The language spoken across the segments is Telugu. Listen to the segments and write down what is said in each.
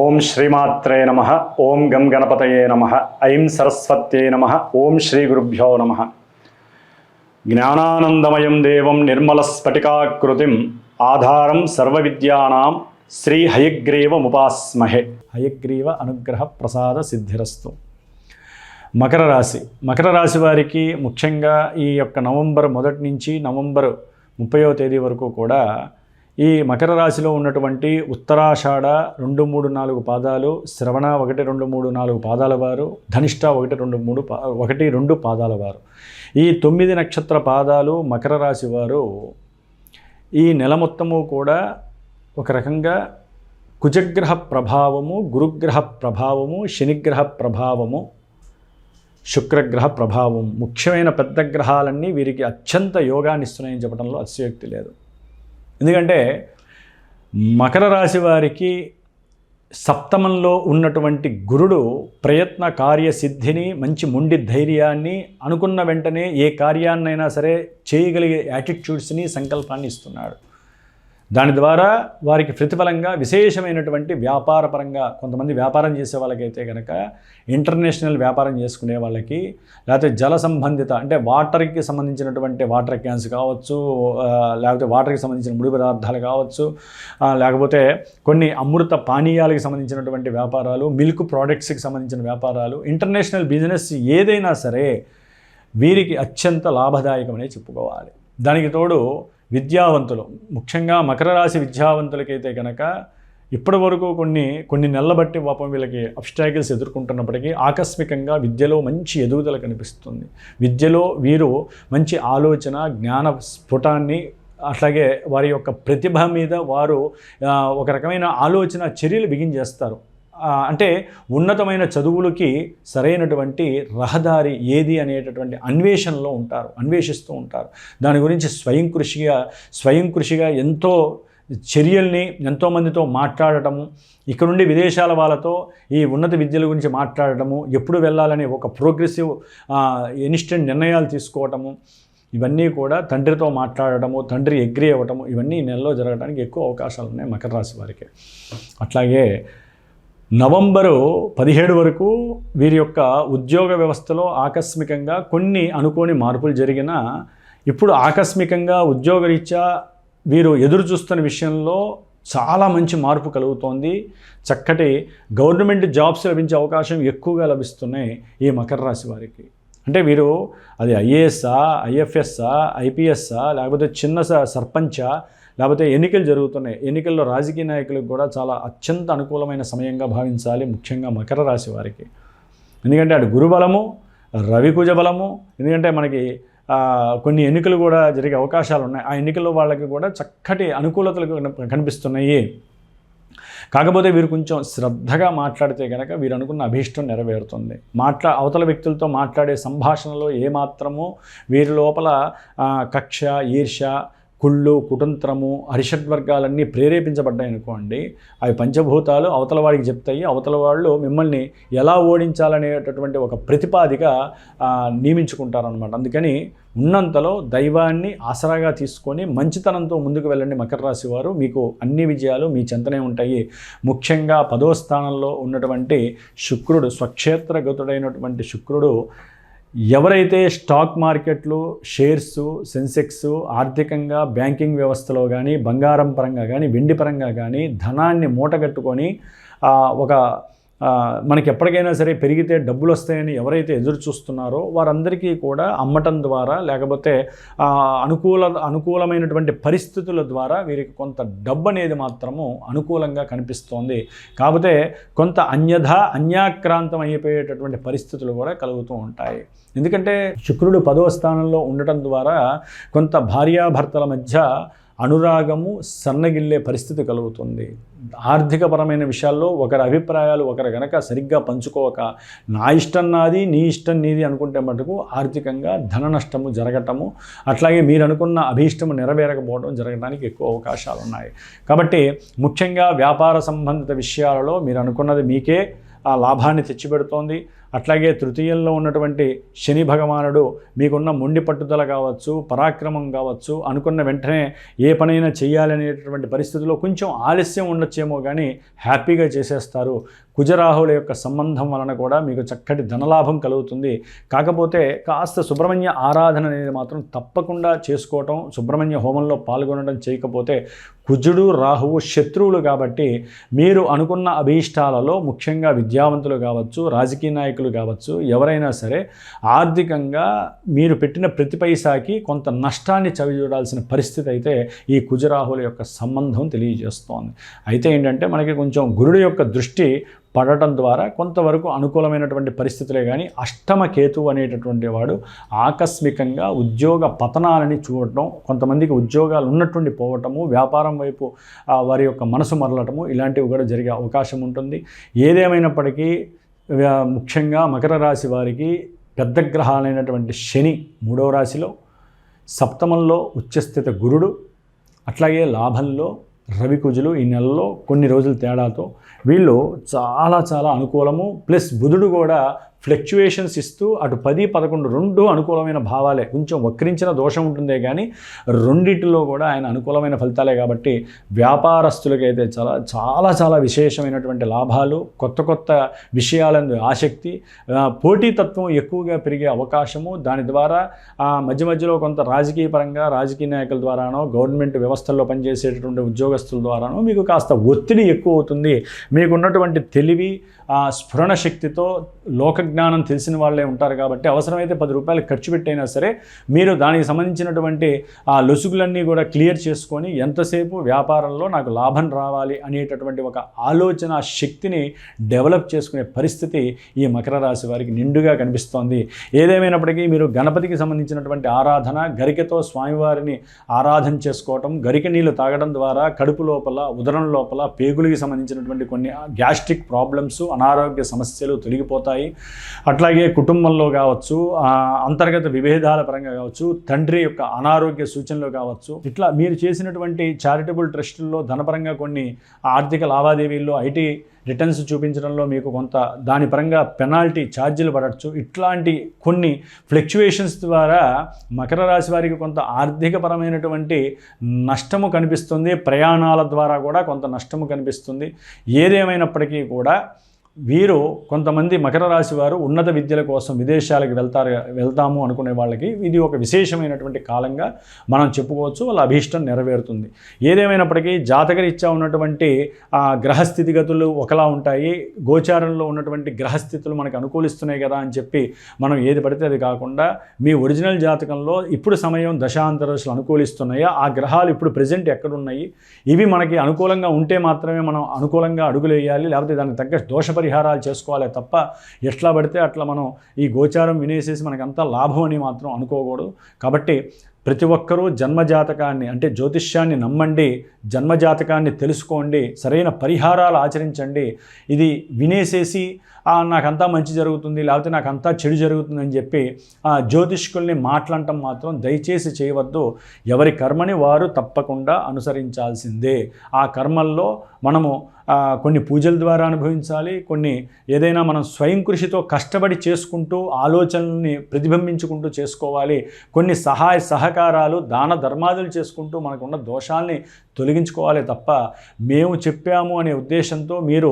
ఓం శ్రీమాత్రే నమ ఓం గం గణపతయే నమ ఐం సరస్వత్యే నమ ఓం శ్రీ గురుభ్యో నమ. జ్ఞానానందమయం దేవం నిర్మలస్ఫటికాకృతిం ఆధారం సర్వవిద్యానాం శ్రీ హయగ్రీవముపాస్మహే హయగ్రీవ అనుగ్రహ ప్రసాద సిద్ధిరస్తు. మకర రాశి. మకర రాశి వారికి ముఖ్యంగా ఈ యొక్క నవంబర్ మొదటి నుంచి నవంబర్ ముప్పయో తేదీ వరకు కూడా ఈ మకర రాశిలో ఉన్నటువంటి ఉత్తరాషాఢ రెండు మూడు నాలుగు పాదాలు శ్రవణ ఒకటి రెండు మూడు నాలుగు పాదాల వారు ధనిష్ట ఒకటి రెండు మూడు పా ఒకటి రెండు పాదాల వారు. ఈ తొమ్మిది నక్షత్ర పాదాలు మకర రాశి వారు ఈ నెల మొత్తము కూడా ఒక రకంగా కుజగ్రహ ప్రభావము గురుగ్రహ ప్రభావము శనిగ్రహ ప్రభావము శుక్రగ్రహ ప్రభావం ముఖ్యమైన పెద్ద గ్రహాలన్నీ వీరికి అత్యంత యోగాన్ని ఇస్తున్నాయని చెప్పడంలో అతిశయోక్తి లేదు. ఎందుకంటే మకర రాశి వారికి సప్తమంలో ఉన్నటువంటి గురుడు ప్రయత్న కార్యసిద్ధిని మంచి ముండి ధైర్యాన్ని అనుకున్న వెంటనే ఏ కార్యాన్నైనా సరే చేయగలిగే యాటిట్యూడ్స్ని సంకల్పాన్ని ఇస్తున్నాడు. దాని ద్వారా వారికి ప్రతిఫలంగా విశేషమైనటువంటి వ్యాపారపరంగా కొంతమంది వ్యాపారం చేసే వాళ్ళకైతే కనుక ఇంటర్నేషనల్ వ్యాపారం చేసుకునే వాళ్ళకి లేకపోతే జల సంబంధిత అంటే వాటర్కి సంబంధించినటువంటి వాటర్ క్యాన్స్ కావచ్చు లేకపోతే వాటర్కి సంబంధించిన ముడి పదార్థాలు కావచ్చు లేకపోతే కొన్ని అమృత పానీయాలకు సంబంధించినటువంటి వ్యాపారాలు మిల్క్ ప్రోడక్ట్స్కి సంబంధించిన వ్యాపారాలు ఇంటర్నేషనల్ బిజినెస్ ఏదైనా సరే వీరికి అత్యంత లాభదాయకమనే చెప్పుకోవాలి. దానికి తోడు విద్యావంతులు ముఖ్యంగా మకర రాశి విద్యావంతులకైతే కనుక ఇప్పటి వరకు కొన్ని కొన్ని నెలల బట్టి పాపం వీళ్ళకి అబ్స్టాకిల్స్ ఎదుర్కొంటున్నప్పటికీ ఆకస్మికంగా విద్యలో మంచి ఎదుగుదల కనిపిస్తుంది. విద్యలో వీరు మంచి ఆలోచన జ్ఞాన స్ఫుటాన్ని అట్లాగే వారి యొక్క ప్రతిభ మీద వారు ఒక రకమైన ఆలోచన చర్యలు బిగించేస్తారు. అంటే ఉన్నతమైన చదువులకి సరైనటువంటి రహదారి ఏది అనేటటువంటి అన్వేషణలో ఉంటారు అన్వేషిస్తూ ఉంటారు. దాని గురించి స్వయం కృషిగా స్వయం కృషిగా ఎంతో చర్యల్ని ఎంతోమందితో మాట్లాడటము ఇక్కడ నుండి విదేశాల వాళ్ళతో ఈ ఉన్నత విద్యల గురించి మాట్లాడటము ఎప్పుడు వెళ్ళాలనే ఒక ప్రోగ్రెసివ్ ఇన్స్టెంట్ నిర్ణయాలు తీసుకోవటము ఇవన్నీ కూడా తండ్రితో మాట్లాడటము తండ్రి ఎగ్రీ అవ్వటము ఇవన్నీ నెలలో జరగడానికి ఎక్కువ అవకాశాలు ఉన్నాయి మకర రాశి వారికి. అట్లాగే నవంబరు పదిహేడు వరకు వీరి యొక్క ఉద్యోగ వ్యవస్థలో ఆకస్మికంగా కొన్ని అనుకోని మార్పులు జరిగినా ఇప్పుడు ఆకస్మికంగా ఉద్యోగరీత్యా వీరు ఎదురు చూస్తున్న విషయంలో చాలా మంచి మార్పు కలుగుతోంది. చక్కటి గవర్నమెంట్ జాబ్స్ లభించే అవకాశం ఎక్కువగా లభిస్తున్నాయి ఈ మకర రాశి వారికి. అంటే వీరు అది ఐఏఎస్ఆ ఐఎఫ్ఎస్ఆ ఐపీఎస్ఆ లేకపోతే చిన్న స- సర్పంచా లేకపోతే ఎన్నికలు జరుగుతున్నాయి. ఎన్నికల్లో రాజకీయ నాయకులకు కూడా చాలా అత్యంత అనుకూలమైన సమయంగా భావించాలి ముఖ్యంగా మకర రాశి వారికి. ఎందుకంటే అటు గురుబలము రవికుజ బలము ఎందుకంటే మనకి కొన్ని ఎన్నికలు కూడా జరిగే అవకాశాలు ఉన్నాయి. ఆ ఎన్నికల్లో వాళ్ళకి కూడా చక్కటి అనుకూలతలు కనిపిస్తున్నాయి. కాకపోతే వీరు కొంచెం శ్రద్ధగా మాట్లాడితే కనుక వీరు అనుకున్న అభీష్టం నెరవేరుతుంది. మాట్లా అవతల వ్యక్తులతో మాట్లాడే సంభాషణలో ఏమాత్రము వీరి లోపల కక్ష ఈర్ష కుళ్ళు కుటుంత్రము అరిషడ్వర్గాలన్నీ ప్రేరేపించబడ్డాయి అనుకోండి అవి పంచభూతాలు అవతల వాడికి చెప్తాయి అవతల వాళ్ళు మిమ్మల్ని ఎలా ఓడించాలనేటటువంటి ఒక ప్రతిపాదిక నియమించుకుంటారనమాట అందుకని ఉన్నంతలో దైవాన్ని ఆసరాగా తీసుకొని మంచితనంతో ముందుకు వెళ్ళండి మకర రాశి వారు. మీకు అన్ని విజయాలు మీ చెంతనే ఉంటాయి. ముఖ్యంగా పదో స్థానంలో ఉన్నటువంటి శుక్రుడు స్వక్షేత్రగతుడైనటువంటి శుక్రుడు ఎవరైతే స్టాక్ మార్కెట్లు షేర్స్ సెన్సెక్స్ ఆర్థికంగా బ్యాంకింగ్ వ్యవస్థలో కానీ బంగారం పరంగా కానీ వెండి పరంగా కానీ ధనాన్ని మూటగట్టుకొని ఒక మనకి ఎప్పటికైనా సరే పెరిగితే డబ్బులు వస్తాయని ఎవరైతే ఎదురు చూస్తున్నారో వారందరికీ కూడా అమ్మటం ద్వారా లేకపోతే అనుకూల అనుకూలమైనటువంటి పరిస్థితుల ద్వారా వీరికి కొంత డబ్బు అనేది మాత్రము అనుకూలంగా కనిపిస్తోంది. కాకపోతే కొంత అన్యథ అన్యాక్రాంతం అయిపోయేటటువంటి పరిస్థితులు కూడా కలుగుతూ ఉంటాయి. ఎందుకంటే శుక్రుడు పదవ స్థానంలో ఉండటం ద్వారా కొంత భార్యాభర్తల మధ్య అనురాగము సన్నగిల్లే పరిస్థితి కలుగుతుంది. ఆర్థికపరమైన విషయాల్లో ఒకరి అభిప్రాయాలు ఒకరు గనక సరిగ్గా పంచుకోక నా ఇష్టం నాది నీ ఇష్టం నీది అనుకుంటే మటుకు ఆర్థికంగా ధన నష్టము జరగటము అట్లాగే మీరు అనుకున్న అభీష్టము నెరవేరకపోవడం జరగడానికి ఎక్కువ అవకాశాలు ఉన్నాయి కాబట్టి ముఖ్యంగా వ్యాపార సంబంధిత విషయాలలో మీరు అనుకున్నది మీకే ఆ లాభాన్ని తెచ్చిపెడుతోంది. అట్లాగే తృతీయంలో ఉన్నటువంటి శని భగవానుడు మీకున్న మొండి పట్టుదల కావచ్చు పరాక్రమం కావచ్చు అనుకున్న వెంటనే ఏ పనైనా చేయాలనేటటువంటి పరిస్థితిలో కొంచెం ఆలస్యం ఉండొచ్చేమో కానీ హ్యాపీగా చేసేస్తారు. కుజరాహుల యొక్క సంబంధం వలన కూడా మీకు చక్కటి ధనలాభం కలుగుతుంది. కాకపోతే కాస్త సుబ్రహ్మణ్య ఆరాధన అనేది మాత్రం తప్పకుండా చేసుకోవటం సుబ్రహ్మణ్య హోమంలో పాల్గొనడం చేయకపోతే కుజుడు రాహువు శత్రువులు కాబట్టి మీరు అనుకున్న అభీష్టాలలో ముఖ్యంగా విద్యావంతులు కావచ్చు రాజకీయ నాయకులు కావచ్చు ఎవరైనా సరే ఆర్థికంగా మీరు పెట్టిన ప్రతి పైసాకి కొంత నష్టాన్ని చవిచూడాల్సిన పరిస్థితి అయితే ఈ కుజరాహుల యొక్క సంబంధం తెలియజేస్తోంది. అయితే ఏంటంటే మనకి కొంచెం గురుడు యొక్క దృష్టి పడటం ద్వారా కొంతవరకు అనుకూలమైనటువంటి పరిస్థితులే కానీ అష్టమ కేతు అనేటటువంటి వాడు ఆకస్మికంగా ఉద్యోగ పతనాలని చూడటం కొంతమందికి ఉద్యోగాలు ఉన్నటువంటి పోవటము వ్యాపారం వైపు వారి యొక్క మనసు మరలటము ఇలాంటివి కూడా జరిగే అవకాశం ఉంటుంది. ఏదేమైనప్పటికీ ముఖ్యంగా మకర రాశి వారికి పెద్ద గ్రహాలైనటువంటి శని మూడవ రాశిలో సప్తమంలో ఉచ్చస్థిత గురుడు అట్లాగే లాభంలో రవి కుజులు ఈ నెలలో కొన్ని రోజుల తేడాతో వీళ్ళు చాలా చాలా అనుకూలము. ప్లస్ బుధుడు కూడా ఫ్లక్చుయేషన్స్ ఇస్తూ అటు పది పదకొండు రెండు అనుకూలమైన భావాలే. కొంచెం వక్రించిన దోషం ఉంటుందే కానీ రెండిటిలో కూడా ఆయన అనుకూలమైన ఫలితాలే కాబట్టి వ్యాపారస్తులకైతే చాలా చాలా చాలా విశేషమైనటువంటి లాభాలు కొత్త కొత్త విషయాలందు ఆసక్తి పోటీతత్వం ఎక్కువగా పెరిగే అవకాశము. దాని ద్వారా ఆ, మధ్య మధ్యలో కొంత రాజకీయ పరంగా రాజకీయ నాయకుల ద్వారానో గవర్నమెంట్ వ్యవస్థల్లో పనిచేసేటటువంటి ఉద్యోగస్తుల ద్వారానో మీకు కాస్త ఒత్తిడి ఎక్కువ అవుతుంది. మీకున్నటువంటి తెలివి ఆ స్ఫురణ శక్తితో లోకజ్ఞానం తెలిసిన వాళ్ళే ఉంటారు కాబట్టి అవసరమైతే పది రూపాయలు ఖర్చు పెట్టైనా సరే మీరు దానికి సంబంధించినటువంటి ఆ లొసుగులన్నీ కూడా క్లియర్ చేసుకొని ఎంతసేపు వ్యాపారంలో నాకు లాభం రావాలి అనేటటువంటి ఒక ఆలోచన శక్తిని డెవలప్ చేసుకునే పరిస్థితి ఈ మకర రాశి వారికి నిండుగా కనిపిస్తోంది. ఏదేమైనప్పటికీ మీరు గణపతికి సంబంధించినటువంటి ఆరాధన గరికతో స్వామివారిని ఆరాధన చేసుకోవటం గరిక నీళ్ళు తాగడం ద్వారా కడుపు లోపల ఉదరం లోపల పేగులకి సంబంధించినటువంటి కొన్ని గ్యాస్ట్రిక్ ప్రాబ్లమ్స్ అనారోగ్య సమస్యలు తొలగిపోతాయి. అట్లాగే కుటుంబంలో కావచ్చు అంతర్గత విభేదాల పరంగా కావచ్చు తండ్రి యొక్క అనారోగ్య సూచనలు కావచ్చు ఇట్లా మీరు చేసినటువంటి చారిటబుల్ ట్రస్టుల్లో ధనపరంగా కొన్ని ఆర్థిక లావాదేవీల్లో ఐటీ రిటర్న్స్ చూపించడంలో మీకు కొంత దాని పరంగా పెనాల్టీ ఛార్జీలు పడవచ్చు. ఇట్లాంటి కొన్ని ఫ్లక్చువేషన్స్ ద్వారా మకర రాశి వారికి కొంత ఆర్థికపరమైనటువంటి నష్టము కనిపిస్తుంది. ప్రయాణాల ద్వారా కూడా కొంత నష్టము కనిపిస్తుంది. ఏదేమైనప్పటికీ కూడా వీరు కొంతమంది మకర రాశి వారు ఉన్నత విద్యల కోసం విదేశాలకు వెళ్తారు వెళ్తాము అనుకునే వాళ్ళకి ఇది ఒక విశేషమైనటువంటి కాలంగా మనం చెప్పుకోవచ్చు వాళ్ళ అభీష్టం నెరవేరుతుంది. ఏదేమైనప్పటికీ జాతకరీత్యా ఉన్నటువంటి ఆ గ్రహస్థితిగతులు ఒకలా ఉంటాయి గోచారంలో ఉన్నటువంటి గ్రహస్థితులు మనకు అనుకూలిస్తున్నాయి కదా అని చెప్పి మనం ఏది పడితే అది కాకుండా మీ ఒరిజినల్ జాతకంలో ఇప్పుడు సమయం దశాంతరశలు అనుకూలిస్తున్నాయా ఆ గ్రహాలు ఇప్పుడు ప్రజెంట్ ఎక్కడున్నాయి ఇవి మనకి అనుకూలంగా ఉంటే మాత్రమే మనం అనుకూలంగా అడుగులు వేయాలి లేకపోతే దానికి తగ్గ దోషపరి పరిహారాలు చేసుకోవాలి తప్ప ఎట్లా పడితే అట్లా మనం ఈ గోచారం వినేసేసి మనకంతా లాభం అని మాత్రం అనుకోకూడదు. కాబట్టి ప్రతి ఒక్కరూ జన్మజాతకాన్ని అంటే జ్యోతిష్యాన్ని నమ్మండి జన్మజాతకాన్ని తెలుసుకోండి సరైన పరిహారాలు ఆచరించండి. ఇది వినేసేసి నాకంతా మంచి జరుగుతుంది లేకపోతే నాకంతా చెడు జరుగుతుంది అని చెప్పి ఆ జ్యోతిష్కుల్ని మాట్లాడటం మాత్రం దయచేసి చేయవద్దు. ఎవరి కర్మని వారు తప్పకుండా అనుసరించాల్సిందే. ఆ కర్మల్లో మనము కొన్ని పూజల ద్వారా అనుభవించాలి కొన్ని ఏదైనా మనం స్వయం కృషితో కష్టపడి చేసుకుంటూ ఆలోచనల్ని ప్రతిబింబించుకుంటూ చేసుకోవాలి. కొన్ని సహాయ సహకారాలు దాన ధర్మాదులు చేసుకుంటూ మనకున్న దోషాల్ని తొలగించుకోవాలి తప్ప మేము చెప్పాము అనే ఉద్దేశంతో మీరు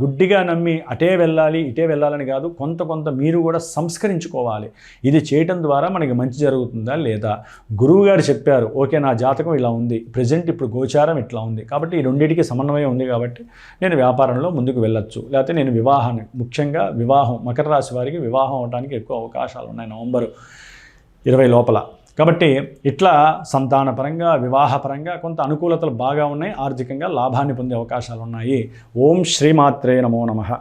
గుడ్డిగా నమ్మి అటే వెళ్ళాలి ఇటే వెళ్ళాలని కాదు కొంత కొంత మీరు కూడా సంస్కరించుకోవాలి. ఇది చేయటం ద్వారా మనకి మంచి జరుగుతుందా లేదా? గురువు గారు చెప్పారు ఓకే నా జాతకం ఇలా ఉంది ప్రజెంట్ ఇప్పుడు గోచారం ఇట్లా ఉంది. కాబట్టి ఈ రెండింటికి సమన్వయం ఉంది కాబట్టి నేను వ్యాపారంలో ముందుకు వెళ్ళొచ్చు. లేకపోతే నేను వివాహాన్ని ముఖ్యంగా వివాహం మకర రాశి వారికి వివాహం అవడానికి ఎక్కువ అవకాశాలు ఉన్నాయి నవంబరు ఇరవై లోపల. కాబట్టి ఇట్లా సంతానపరంగా వివాహపరంగా కొంత అనుకూలతలు బాగా ఉన్నాయి ఆర్థికంగా లాభాన్ని పొందే అవకాశాలు ఉన్నాయి ఓం శ్రీమాత్రే నమో నమః.